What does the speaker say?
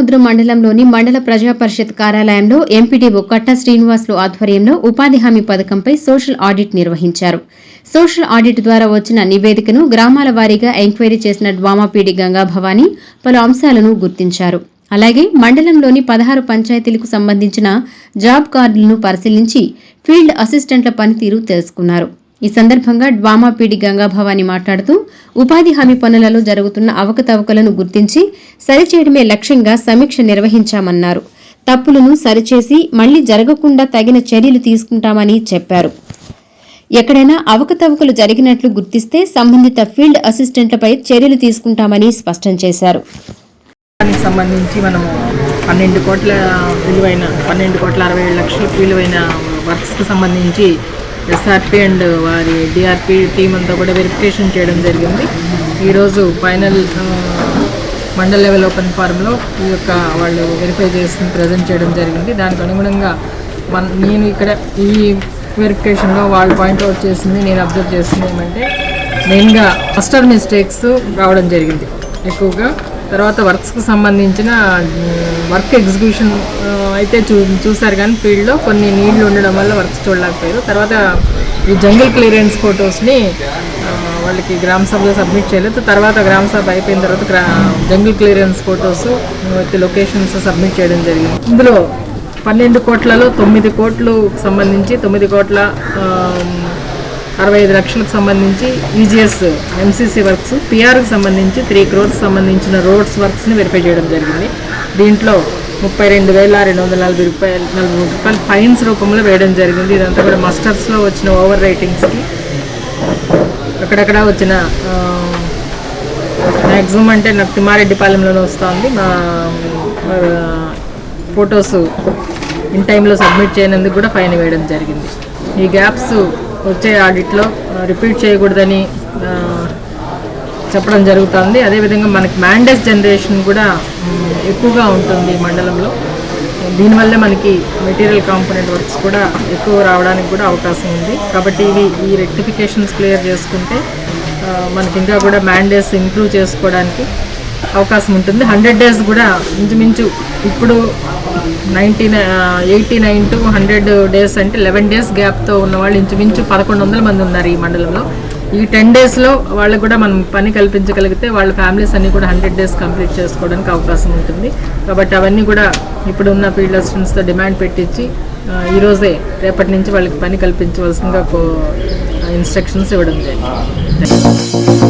గోపాలసముద్రం మండలంలోని మండల ప్రజా పరిషత్ కార్యాలయంలో ఎంపీడీఓ కట్ట శ్రీనివాసులు ఆధ్వర్యంలో ఉపాధి హామీ పథకంపై సోషల్ ఆడిట్ నిర్వహించారు. సోషల్ ఆడిట్ ద్వారా వచ్చిన నివేదికను గ్రామాల వారీగా ఎంక్వైరీ చేసిన డ్వామాపీడి గంగాభవాని పలు అంశాలను గుర్తించారు. అలాగే మండలంలోని పదహారు పంచాయతీలకు సంబంధించిన జాబ్ కార్డులను పరిశీలించి ఫీల్డ్ అసిస్టెంట్ల పనితీరు తెలుసుకున్నారు. ఈ సందర్భంగా డ్వామాపీడి గంగాభవాని మాట్లాడుతూ ఉపాధి హామీ పనులలో జరుగుతున్న అవకతవకలను గుర్తించి సరిచేయడమే లక్ష్యంగా సమీక్ష నిర్వహించామన్నారు. తప్పులను సరిచేసి మళ్ళీ జరగకుండా తగిన చర్యలు తీసుకుంటామని చెప్పారు. ఎక్కడైనా అవకతవకలు జరిగినట్లు గుర్తిస్తే సంబంధిత ఫీల్డ్ అసిస్టెంట్లపై చర్యలు తీసుకుంటామని స్పష్టం చేశారు. దానికి సంబంధించి మనము పన్నెండు కోట్ల విలువైన పన్నెండు కోట్ల అరవై ఏడు లక్షల విలువైన వర్క్స్కి సంబంధించి ఎస్ఆర్పి అండ్ వారి డిఆర్పి టీం అంతా కూడా వెరిఫికేషన్ చేయడం జరిగింది. ఈరోజు ఫైనల్ మండల్ లెవెల్ ఓపెన్ ఫారంలో ఈ యొక్క వాళ్ళు వెరిఫై చేసి ప్రజెంట్ చేయడం జరిగింది. దానికి అనుగుణంగా మన నేను ఇక్కడ ఈ వెరిఫికేషన్లో వాళ్ళు పాయింట్అవుట్ చేసింది నేను అబ్జర్వ్ చేసింది ఏమంటే మెయిన్గా ఫస్టర్ మిస్టేక్స్ రావడం జరిగింది. ఎక్కువగా తర్వాత వర్క్స్కి సంబంధించిన వర్క్ ఎగ్జిక్యూషన్ అయితే చూ చూసారు కానీ ఫీల్డ్లో కొన్ని నీళ్ళు ఉండడం వల్ల వర్క్స్ చూడలేకపోయారు. తర్వాత ఈ జంగిల్ క్లియరెన్స్ ఫొటోస్ని వాళ్ళకి గ్రామ సభలో సబ్మిట్ చేయలేదు. తర్వాత గ్రామ సభ అయిపోయిన తర్వాత గ్రా jungle clearance photos locations submit చేయడం జరిగింది. ఇందులో పన్నెండు కోట్లలో తొమ్మిది కోట్లు సంబంధించి తొమ్మిది కోట్ల అరవై ఐదు లక్షలకు సంబంధించి ఈజీఎస్ ఎంసీసీ వర్క్స్ పిఆర్కి సంబంధించి త్రీ క్రోర్స్ సంబంధించిన రోడ్స్ వర్క్స్ని వెరిఫై చేయడం జరిగింది. దీంట్లో ముప్పై రెండు వేల రెండు వందల నలభై రూపాయలు నలభై రూపాయలు ఫైన్స్ రూపంలో వేయడం జరిగింది. ఇదంతా కూడా మస్టర్స్లో వచ్చిన ఓవర్ రైటింగ్స్కి అక్కడక్కడ వచ్చిన మ్యాక్సిమం అంటే నాకు తిమ్మారెడ్డిపాలెంలోనే వస్తుంది. మా ఫొటోస్ ఇన్ టైంలో సబ్మిట్ చేయనందుకు కూడా ఫైన్ వేయడం జరిగింది. ఈ గ్యాప్స్ వచ్చే ఆడిట్లో రిపీట్ చేయకూడదని చెప్పడం జరుగుతుంది. అదేవిధంగా మనకి మ్యాండేస్ జనరేషన్ కూడా ఎక్కువగా ఉంటుంది ఈ మండలంలో. దీనివల్లే మనకి మెటీరియల్ కాంపోనెంట్ వర్క్స్ కూడా ఎక్కువ రావడానికి కూడా అవకాశం ఉంది. కాబట్టి ఇవి ఈ రెక్టిఫికేషన్స్ క్లియర్ చేసుకుంటే మనకి ఇంకా కూడా మ్యాండేస్ ఇంప్రూవ్ చేసుకోవడానికి అవకాశం ఉంటుంది. హండ్రెడ్ డేస్ కూడా ఇంచుమించు ఇప్పుడు ninety eighty nine to hundred days అంటే లెవెన్ డేస్ గ్యాప్తో ఉన్న వాళ్ళు ఇంచుమించు పదకొండు వందల మంది ఉన్నారు ఈ మండలంలో. ఈ టెన్ డేస్లో వాళ్ళకు కూడా మనం పని కల్పించగలిగితే వాళ్ళ ఫ్యామిలీస్ అన్నీ కూడా హండ్రెడ్ డేస్ కంప్లీట్ చేసుకోవడానికి అవకాశం ఉంటుంది. కాబట్టి అవన్నీ కూడా ఇప్పుడున్న ఫీల్డ్ అసిస్టెంట్స్తో డిమాండ్ పెట్టించి ఈరోజే రేపటి నుంచి వాళ్ళకి పని కల్పించవలసిందిగా ఇన్స్ట్రక్షన్స్ ఇవ్వడం జరిగింది.